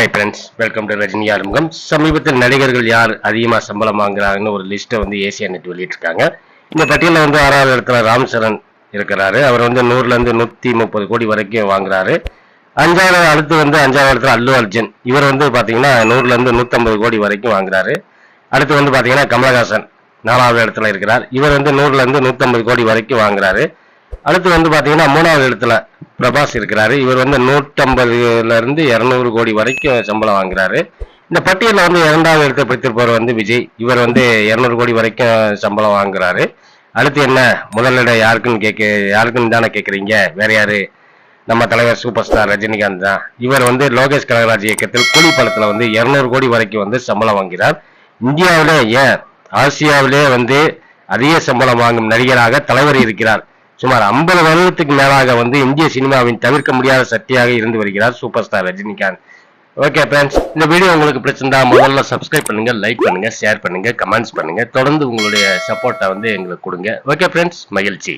Hi friends welcome to Rajini Arumugam சமீபத்தில் நடிகர்கள் யார் அதிகமாக சம்பளம் வாங்குறாங்கன்னு ஒரு லிஸ்ட்டை வந்து ஏசியா நெட் வெளியிட்டிருக்காங்க. இந்த பட்டியலில் வந்து ஆறாவது இடத்துல ராம் சரண் இருக்கிறாரு. அவர் வந்து நூறுலேருந்து நூற்றி முப்பது கோடி வரைக்கும் வாங்குறாரு. அஞ்சாவது அடுத்து வந்து அஞ்சாவது இடத்துல அல்லு அர்ஜுன். இவர் வந்து பார்த்தீங்கன்னா நூறுலேருந்து நூற்றம்பது கோடி வரைக்கும் வாங்குறாரு. அடுத்து வந்து பார்த்தீங்கன்னா கமலஹாசன் நாலாவது இடத்துல இருக்கிறார். இவர் வந்து நூறுலேருந்து நூற்றம்பது கோடி வரைக்கும் வாங்குறாரு. அடுத்து வந்து பார்த்தீங்கன்னா மூணாவது இடத்துல பிரபாஸ் இருக்கிறாரு. இவர் வந்து நூற்றம்பதுல இருந்து இரநூறு கோடி வரைக்கும் சம்பளம் வாங்குறாரு. இந்த பட்டியலில் வந்து இரண்டாவது இடத்தை பிடித்திருப்பவர் வந்து விஜய். இவர் வந்து இரநூறு கோடி வரைக்கும் சம்பளம் வாங்குறாரு. அடுத்து என்ன? முதலிடம் யாருக்குன்னு கேட்க யாருக்குன்னு தானே கேட்குறீங்க வேற யாரு? நம்ம தலைவர் சூப்பர் ஸ்டார் ரஜினிகாந்த் தான். இவர் வந்து லோகேஷ் கனகராஜ் இயக்கத்தில் கூலி படத்தில் வந்து இரநூறு கோடி வரைக்கும் வந்து சம்பளம் வாங்கிறார். இந்தியாவிலே ஏன்? ஆசியாவிலே வந்து அதிக சம்பளம் வாங்கும் நடிகராக தலைவர் இருக்கிறார். சுமார் ஐம்பது வருடத்துக்கு மேலாக வந்து இந்திய சினிமாவின் தவிர்க்க முடியாத சக்தியாக இருந்து வருகிறார் super star Rajinikanth. Okay friends இந்த வீடியோ உங்களுக்கு பிடிச்சிருந்தா முதல்ல சப்ஸ்கிரைப் பண்ணுங்க லைக் பண்ணுங்க ஷேர் பண்ணுங்க கமெண்ட்ஸ் பண்ணுங்க. தொடர்ந்து உங்களுடைய சப்போர்ட்டை வந்து எங்களுக்கு கொடுங்க. ஓகே ஃப்ரெண்ட்ஸ் மகிழ்ச்சி.